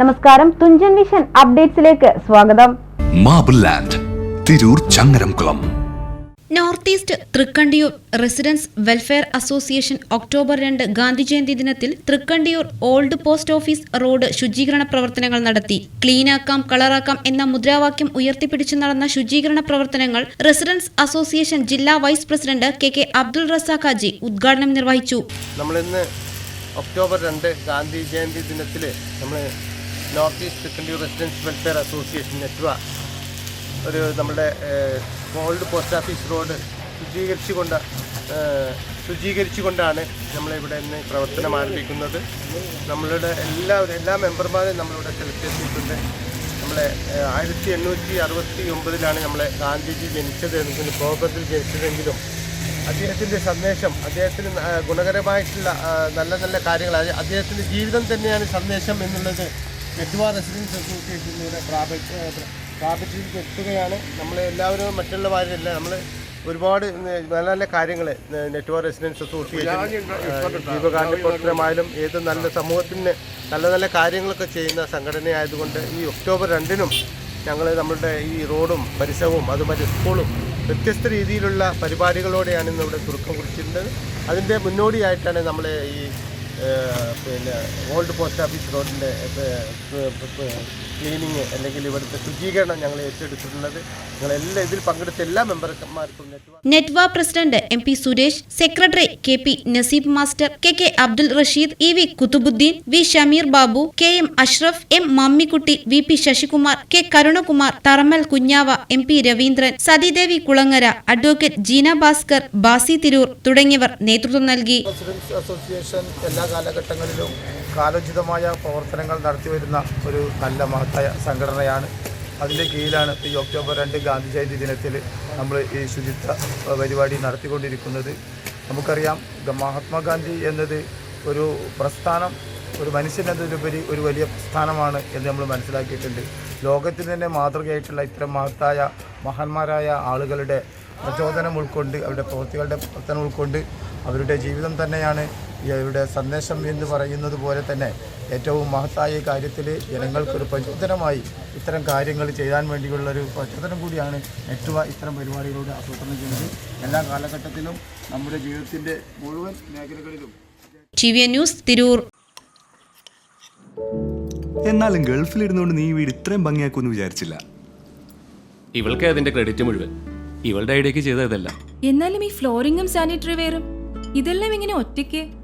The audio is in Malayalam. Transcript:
നമസ്കാരം തുഞ്ചൻ വിഷൻ അപ്ഡേറ്റ്സിലേക്ക് സ്വാഗതം. Marble land Tirur Changaramkulam north east Thrikkandiyur residents welfare association October രണ്ട് ഗാന്ധി ജയന്തി ദിനത്തിൽ Thrikkandiyur old post office road ശുചീകരണ പ്രവർത്തനങ്ങൾ നടത്തി. ക്ലീനാക്കാം കളറാക്കാം എന്ന മുദ്രാവാക്യം ഉയർത്തിപ്പിടിച്ചു നടന്ന ശുചീകരണ പ്രവർത്തനങ്ങൾ റെസിഡൻസ് അസോസിയേഷൻ ജില്ലാ vice president K K Abdul Razak Haji ഉദ്ഘാടനം നിർവഹിച്ചു. നമ്മളിന്ന് ഒക്ടോബർ രണ്ട് ഗാന്ധി ജയന്തി ദിനത്തിൽ നമ്മൾ north east secondary residence welfare association നെറ്റ്വ. ഒരു നമ്മുടെ ഓൾഡ് പോസ്റ്റ് ഓഫീസ് റോഡ് ശുചീകരിച്ചു ശുചീകരിച്ചുകൊണ്ടാണ് നമ്മളിവിടെ നിന്ന് പ്രവർത്തനം ആരംഭിക്കുന്നത്. നമ്മളുടെ എല്ലാ എല്ലാ മെമ്പർമാരും നമ്മളിവിടെ സെലക്ട് നമ്മളെ ഏഹ്, ആയിരത്തി എണ്ണൂറ്റി അറുപത്തി ഒമ്പതിലാണ് നമ്മളെ ഗാന്ധിജി ജനിച്ചത് എങ്കിലും ഗോപത്തിൽ ജനിച്ചതെങ്കിലും അദ്ദേഹത്തിന്റെ സന്ദേശം അദ്ദേഹത്തിന് ഗുണകരമായിട്ടുള്ള നല്ല നല്ല കാര്യങ്ങൾ അദ്ദേഹത്തിന്റെ ജീവിതം തന്നെയാണ് സന്ദേശം എന്നുള്ളത് നെറ്റ്വ റെസിഡൻസ് അസോസിയേഷനിലൂടെ പ്രാപിച്ചിലേക്ക് എത്തുകയാണ്. നമ്മൾ എല്ലാവരും മറ്റുള്ള മറ്റുള്ളവരല്ല നമ്മൾ ഒരുപാട് നല്ല നല്ല കാര്യങ്ങൾ നെറ്റ്വർ റെസിഡൻസ് അസോസിയേഷൻ ജീവകാരുണ്യ പ്രവർത്തനമായാലും ഏത് നല്ല സമൂഹത്തിന് നല്ല നല്ല കാര്യങ്ങളൊക്കെ ചെയ്യുന്ന സംഘടനയായതുകൊണ്ട് ഈ ഒക്ടോബർ രണ്ടിനും ഞങ്ങൾ നമ്മളുടെ ഈ റോഡും പരിസരവും അതുമറ്റ് സ്കൂളും വ്യത്യസ്ത രീതിയിലുള്ള പരിപാടികളോടെയാണ് ഇന്നിവിടെ തുറക്കം തുടക്കം കുറിച്ചിരുന്നത് അതിന്റെ മുന്നോടിയായിട്ടാണ് നമ്മൾ ഈ പിന്നെ ഓൾഡ് പോസ്റ്റ് ഓഫീസ് റോഡിന്റെ ക്ലീനിങ് അല്ലെങ്കിൽ ഇവിടുത്തെ ശുചീകരണം ഞങ്ങൾ ഏറ്റെടുത്തിട്ടുള്ളത്. ഞങ്ങളെല്ലാം ഇതിൽ പങ്കെടുത്ത എല്ലാ മെമ്പർമാർക്കും നെറ്റ്വാ president M P Suresh secretary K P Naseeb master K K Abdul Rasheed E V Kuthubuddin V Shameer Babu K M Ashraf M Mammikutty V P Sasikumar K Karunakumar Tharamal Kunjava M P Raveendran Sathidevi Kulangara advocate Jeena Bhaskar Basi Tirur തുടങ്ങിയവർ നേതൃത്വം നൽകി. അസോസിയേഷൻ എല്ലാ കാലഘട്ടങ്ങളിലും കാലോചിതമായ പ്രവർത്തനങ്ങൾ നടത്തിവരുന്ന ഒരു നല്ല മഹത്തായ സംഘടനയാണ്. അതിന്റെ കീഴിലാണ് ഈ ഒക്ടോബർ രണ്ട് ഗാന്ധി ജയന്തി ദിനത്തിൽ നമ്മൾ ഈ ശുചിത്വ പരിപാടി നടത്തിക്കൊണ്ടിരിക്കുന്നത്. നമുക്കറിയാം മഹാത്മാഗാന്ധി എന്നത് ഒരു പ്രസ്ഥാനം ഒരു മനുഷ്യൻ എന്നതിലുപരി ഒരു വലിയ പ്രസ്ഥാനമാണ് എന്ന് നമ്മൾ മനസ്സിലാക്കിയിട്ടുണ്ട്. ലോകത്തിന് തന്നെ മാതൃകയായിട്ടുള്ള ഇത്തരം മഹത്തായ മഹാന്മാരായ ആളുകളുടെ പ്രചോദനം ഉൾക്കൊണ്ട് അവരുടെ പ്രവൃത്തികളുടെ പ്രവർത്തനം ഉൾക്കൊണ്ട് അവരുടെ ജീവിതം തന്നെയാണ് അവരുടെ സന്ദേശം എന്ന് പറയുന്നത് പോലെ തന്നെ ഏറ്റവും മഹത്തായ കാര്യത്തിൽ ജനങ്ങൾക്കൊരു പ്രചോദനമായി ഇത്തരം കാര്യങ്ങൾ ചെയ്യാൻ വേണ്ടിയുള്ളൊരു പ്രചോദനം കൂടിയാണ് നെറ്റുവ ഇത്തരം പരിപാടികളോട് ആസൂത്രണം ചെയ്യുന്നത്. എല്ലാ കാലഘട്ടത്തിലും നമ്മുടെ ജീവിതത്തിന്റെ മുഴുവൻ മേഖലകളിലും ടി വി ന്യൂസ് തിരൂർ. എന്നാലും ഗൾഫിലിരുന്നുകൊണ്ട് നീ വീട് ഇത്രയും ഭംഗിയാക്കുമെന്ന് വിചാരിച്ചില്ല. ഇവൾക്ക് അതിന്റെ ക്രെഡിറ്റ് മുഴുവൻ. ഇവളുടെ ഐഡിയക്ക് ചെയ്തതല്ല. എന്നാലും ഈ ഫ്ലോറിംഗും സാനിറ്ററി വെയറും ഇതെല്ലാം ഇങ്ങനെ ഒറ്റയ്ക്ക്?